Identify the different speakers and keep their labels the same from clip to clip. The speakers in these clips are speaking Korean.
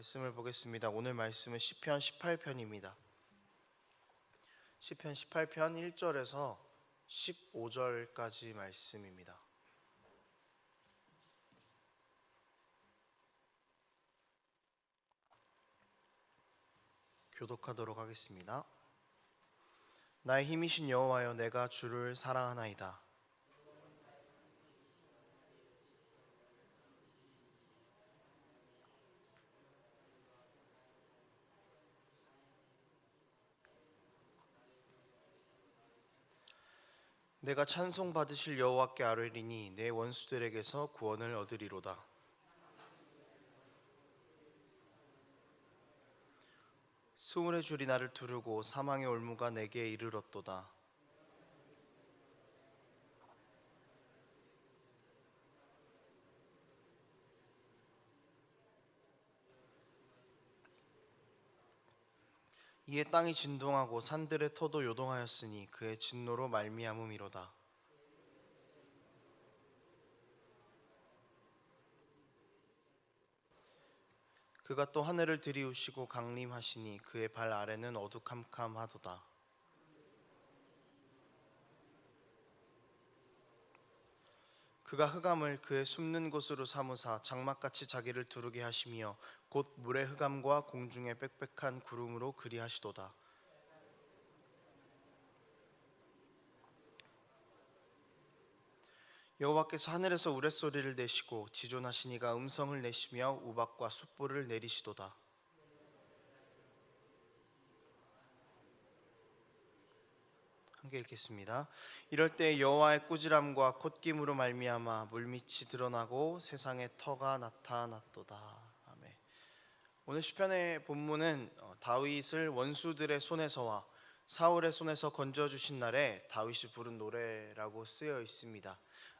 Speaker 1: 말씀을 보겠습니다. 오늘 말씀은 시편 18편입니다. 시편 18편 1절에서 15절까지 말씀입니다. 교독하도록 하겠습니다. 나의 힘이신 여호와여 내가 주를 사랑하나이다. 내가 찬송 받으실 여호와께 아뢰리니 내 원수들에게서 구원을 얻으리로다. 수울의 줄이 나를 두르고 사망의 올무가 내게 이르렀도다. 이에 땅이 진동하고 산들의 터도 요동하였으니 그의 진노로 말미암음이로다. 그가 또 하늘을 들이우시고 강림하시니 그의 발 아래는 어두캄캄하도다. 그가 흑암을 그의 숨는 곳으로 삼으사 장막같이 자기를 두르게 하시며 곧 물의 흑암과 공중의 빽빽한 구름으로 그리하시도다. 여호와께서 하늘에서 우레소리를 내시고 지존하시니가 음성을 내시며 우박과 숯불을 내리시도다. 함께 읽겠습니다. 이럴 때 여호와의 꾸지람과 콧김으로 말미암아 물밑이 드러나고 세상에 터가 나타났도다. 아멘. 오늘 시편의 본문은 어, 다윗을 원수들의 손에서와 사울의 손에서 건져 주신 날에 다윗이 부른 노래라고 쓰여 있습니다.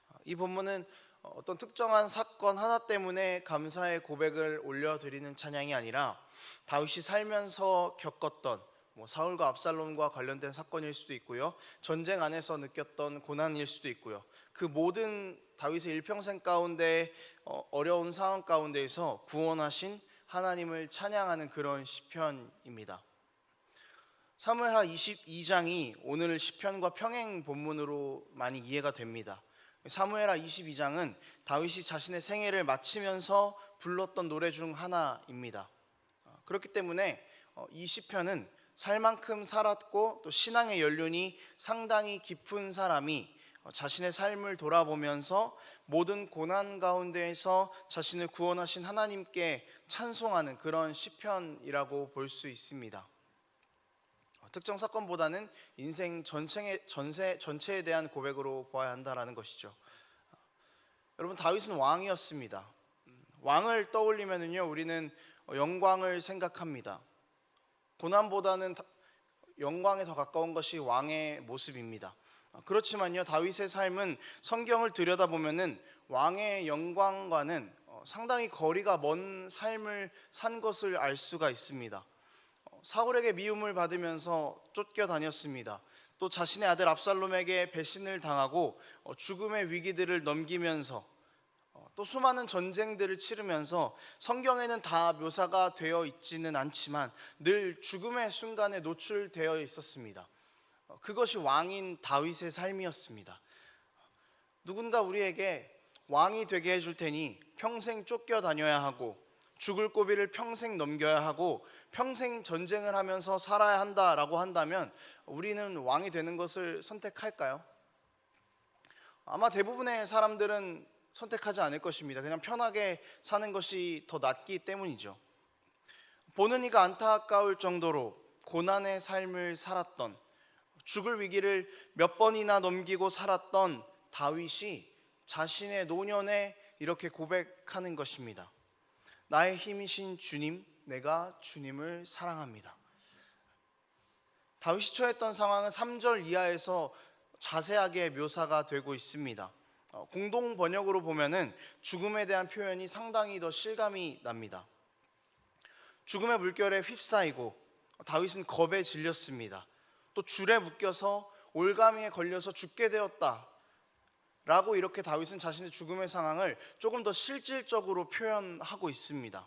Speaker 1: 어, 이 본문은 어떤 특정한 사건 하나 때문에 감사의 고백을 올려드리는 찬양이 아니라 다윗이 살면서 겪었던 뭐 사울과 압살롬과 관련된 사건일 수도 있고요. 전쟁 안에서 느꼈던 고난일 수도 있고요. 그 모든 다윗의 일평생 가운데 어, 어려운 상황 가운데에서 구원하신 하나님을 찬양하는 그런 시편입니다. 사무엘하 22장이 오늘 시편과 평행 본문으로 많이 이해가 됩니다. 사무엘하 22장은 다윗이 자신의 생애를 마치면서 불렀던 노래 중 하나입니다. 어, 그렇기 때문에 어, 이 시편은 살 만큼 살았고 또 신앙의 연륜이 상당히 깊은 사람이 어, 자신의 삶을 돌아보면서 모든 고난 가운데에서 자신을 구원하신 하나님께 찬송하는 그런 시편이라고 볼 수 있습니다. 특정 사건보다는 인생 전체에, 전세, 전체에 대한 고백으로 보아야 한다라는 것이죠. 여러분 다윗은 왕이었습니다. 왕을 떠올리면은요 우리는 영광을 생각합니다. 고난보다는 영광에 더 가까운 것이 왕의 모습입니다. 그렇지만요 다윗의 삶은 성경을 들여다보면은 왕의 영광과는 어, 상당히 거리가 먼 삶을 산 것을 알 수가 있습니다. 어, 사울에게 미움을 받으면서 쫓겨 다녔습니다. 또 자신의 아들 압살롬에게 배신을 당하고 어, 죽음의 위기들을 넘기면서 또 수많은 전쟁들을 치르면서 성경에는 다 묘사가 되어 있지는 않지만 늘 죽음의 순간에 노출되어 있었습니다. 그것이 왕인 다윗의 삶이었습니다. 누군가 우리에게 왕이 되게 해줄 테니 평생 쫓겨 다녀야 하고 죽을 고비를 평생 넘겨야 하고 평생 전쟁을 하면서 살아야 한다라고 한다면 우리는 왕이 되는 것을 선택할까요? 아마 대부분의 사람들은 선택하지 않을 것입니다. 그냥 편하게 사는 것이 더 낫기 때문이죠. 보는 이가 안타까울 정도로 고난의 삶을 살았던 죽을 위기를 몇 번이나 넘기고 살았던 다윗이 자신의 노년에 이렇게 고백하는 것입니다. 나의 힘이신 주님, 내가 주님을 사랑합니다. 다윗이 처했던 상황은 3절 이하에서 자세하게 묘사가 되고 있습니다. 어, 공동 번역으로 보면은 죽음에 대한 표현이 상당히 더 실감이 납니다. 죽음의 물결에 휩싸이고 다윗은 겁에 질렸습니다. 또 줄에 묶여서 올가미에 걸려서 죽게 되었다. 라고 이렇게 다윗은 자신의 죽음의 상황을 조금 더 실질적으로 표현하고 있습니다.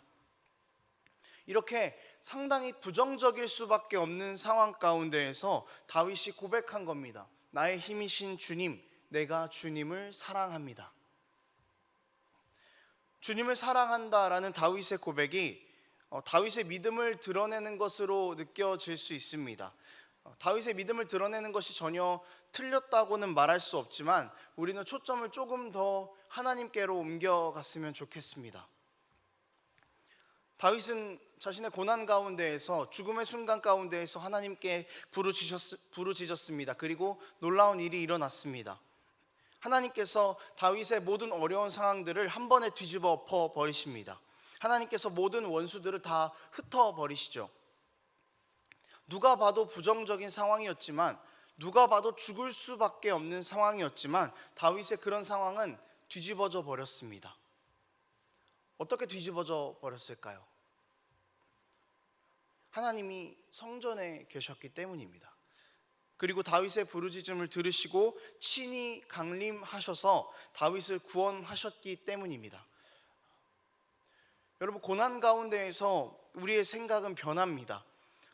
Speaker 1: 이렇게 상당히 부정적일 수밖에 없는 상황 가운데에서 다윗이 고백한 겁니다. 나의 힘이신 주님, 내가 주님을 사랑합니다. 주님을 사랑한다라는 다윗의 고백이 어, 다윗의 믿음을 드러내는 것으로 느껴질 수 있습니다. 어, 다윗의 믿음을 드러내는 것이 전혀 틀렸다고는 말할 수 없지만 우리는 초점을 조금 더 하나님께로 옮겨갔으면 좋겠습니다. 다윗은 자신의 고난 가운데에서 죽음의 순간 가운데에서 하나님께 부르짖었, 부르짖었습니다. 그리고 놀라운 일이 일어났습니다. 하나님께서 다윗의 모든 어려운 상황들을 한 번에 뒤집어 엎어 버리십니다. 하나님께서 모든 원수들을 다 흩어 버리시죠. 누가 봐도 부정적인 상황이었지만 누가 봐도 죽을 수밖에 없는 상황이었지만 다윗의 그런 상황은 뒤집어져 버렸습니다. 어떻게 뒤집어져 버렸을까요? 하나님이 성전에 계셨기 때문입니다. 그리고 다윗의 부르짖음을 들으시고 친히 강림하셔서 다윗을 구원하셨기 때문입니다. 여러분 고난 가운데에서 우리의 생각은 변합니다.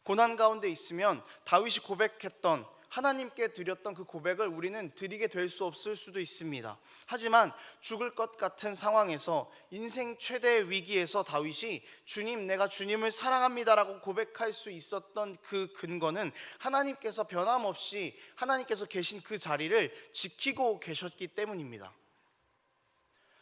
Speaker 1: 고난 가운데 있으면 다윗이 고백했던 하나님께 드렸던 그 고백을 우리는 드리게 될 수 없을 수도 있습니다. 하지만 죽을 것 같은 상황에서 인생 최대의 위기에서 다윗이 주님 내가 주님을 사랑합니다라고 고백할 수 있었던 그 근거는 하나님께서 변함없이 하나님께서 계신 그 자리를 지키고 계셨기 때문입니다.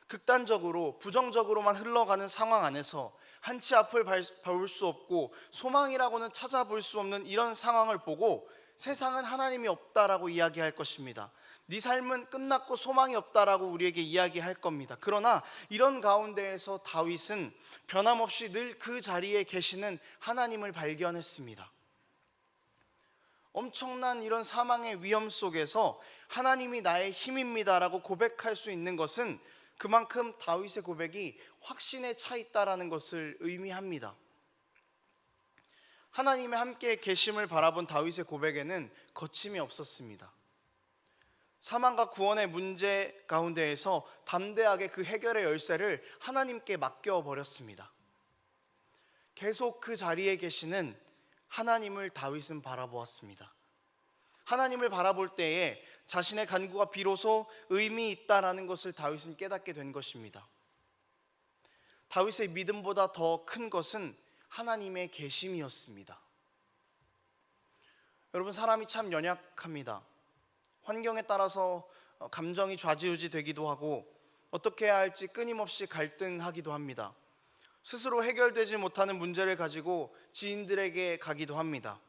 Speaker 1: 극단적으로 부정적으로만 흘러가는 상황 안에서 한치 앞을 볼 수 없고 소망이라고는 찾아볼 수 없는 이런 상황을 보고 세상은 하나님이 없다라고 이야기할 것입니다. 네 삶은 끝났고 소망이 없다라고 우리에게 이야기할 겁니다. 그러나 이런 가운데에서 다윗은 변함없이 늘 그 자리에 계시는 하나님을 발견했습니다. 엄청난 이런 사망의 위험 속에서 하나님이 나의 힘입니다라고 고백할 수 있는 것은 그만큼 다윗의 고백이 확신에 차 있다라는 것을 의미합니다. 하나님의 함께 계심을 바라본 다윗의 고백에는 거침이 없었습니다. 사망과 구원의 문제 가운데에서 담대하게 그 해결의 열쇠를 하나님께 맡겨 버렸습니다. 계속 그 자리에 계시는 하나님을 다윗은 바라보았습니다. 하나님을 바라볼 때에 자신의 간구가 비로소 의미 있다라는 것을 다윗은 깨닫게 된 것입니다. 다윗의 믿음보다 더 큰 것은 하나님의 계심이었습니다. 여러분 사람이 참 연약합니다. 환경에 따라서 어, 감정이 좌지우지 되기도 하고 어떻게 해야 할지 끊임없이 갈등하기도 합니다. 스스로 해결되지 못하는 문제를 가지고 지인들에게 가기도 합니다.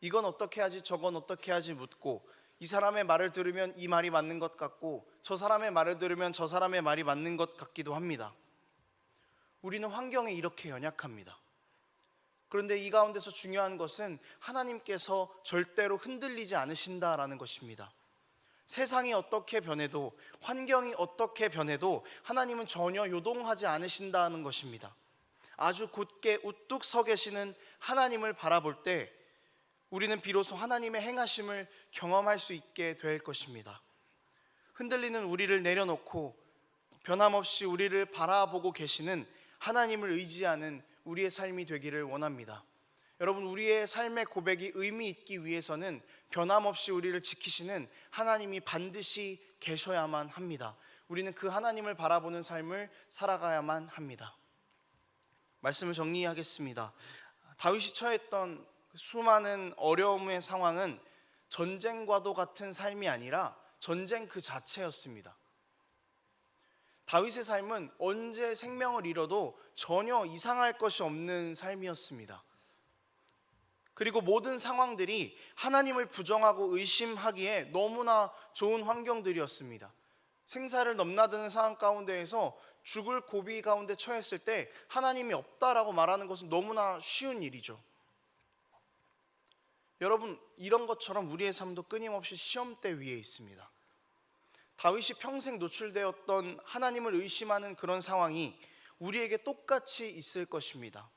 Speaker 1: 이건 어떻게 하지 저건 어떻게 하지 묻고 이 사람의 말을 들으면 이 말이 맞는 것 같고 저 사람의 말을 들으면 저 사람의 말이 맞는 것 같기도 합니다. 우리는 환경에 이렇게 연약합니다. 그런데 이 가운데서 중요한 것은 하나님께서 절대로 흔들리지 않으신다라는 것입니다. 세상이 어떻게 변해도 환경이 어떻게 변해도 하나님은 전혀 요동하지 않으신다는 것입니다. 아주 곧게 우뚝 서 계시는 하나님을 바라볼 때 우리는 비로소 하나님의 행하심을 경험할 수 있게 될 것입니다. 흔들리는 우리를 내려놓고 변함없이 우리를 바라보고 계시는 하나님을 의지하는 우리의 삶이 되기를 원합니다. 여러분 우리의 삶의 고백이 의미 있기 위해서는 변함없이 우리를 지키시는 하나님이 반드시 계셔야만 합니다. 우리는 그 하나님을 바라보는 삶을 살아가야만 합니다. 말씀을 정리하겠습니다. 다윗이 처했던 그 수많은 어려움의 상황은 전쟁과도 같은 삶이 아니라 전쟁 그 자체였습니다. 다윗의 삶은 언제 생명을 잃어도 전혀 이상할 것이 없는 삶이었습니다. 그리고 모든 상황들이 하나님을 부정하고 의심하기에 너무나 좋은 환경들이었습니다. 생사를 넘나드는 상황 가운데에서 죽을 고비 가운데 처했을 때 하나님이 없다라고 말하는 것은 너무나 쉬운 일이죠. 여러분, 이런 것처럼 우리의 삶도 끊임없이 시험대 위에 있습니다. 다윗이 평생 노출되었던 하나님을 의심하는 그런 상황이 우리에게 똑같이 있을 것입니다.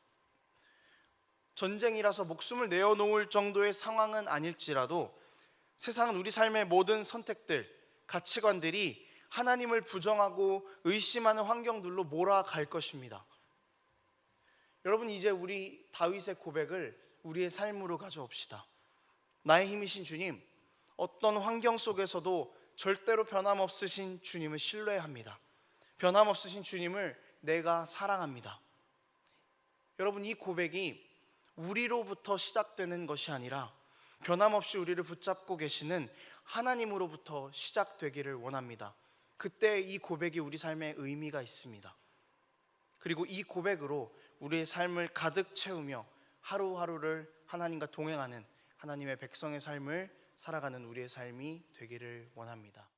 Speaker 1: 전쟁이라서 목숨을 내어놓을 정도의 상황은 아닐지라도 세상은 우리 삶의 모든 선택들, 가치관들이 하나님을 부정하고 의심하는 환경들로 몰아갈 것입니다. 여러분 이제 우리 다윗의 고백을 우리의 삶으로 가져옵시다. 나의 힘이신 주님, 어떤 환경 속에서도 절대로 변함없으신 주님을 신뢰합니다. 변함없으신 주님을 내가 사랑합니다. 여러분 이 고백이 우리로부터 시작되는 것이 아니라 변함없이 우리를 붙잡고 계시는 하나님으로부터 시작되기를 원합니다. 그때 이 고백이 우리 삶에 의미가 있습니다. 그리고 이 고백으로 우리의 삶을 가득 채우며 하루하루를 하나님과 동행하는 하나님의 백성의 삶을 살아가는 우리의 삶이 되기를 원합니다.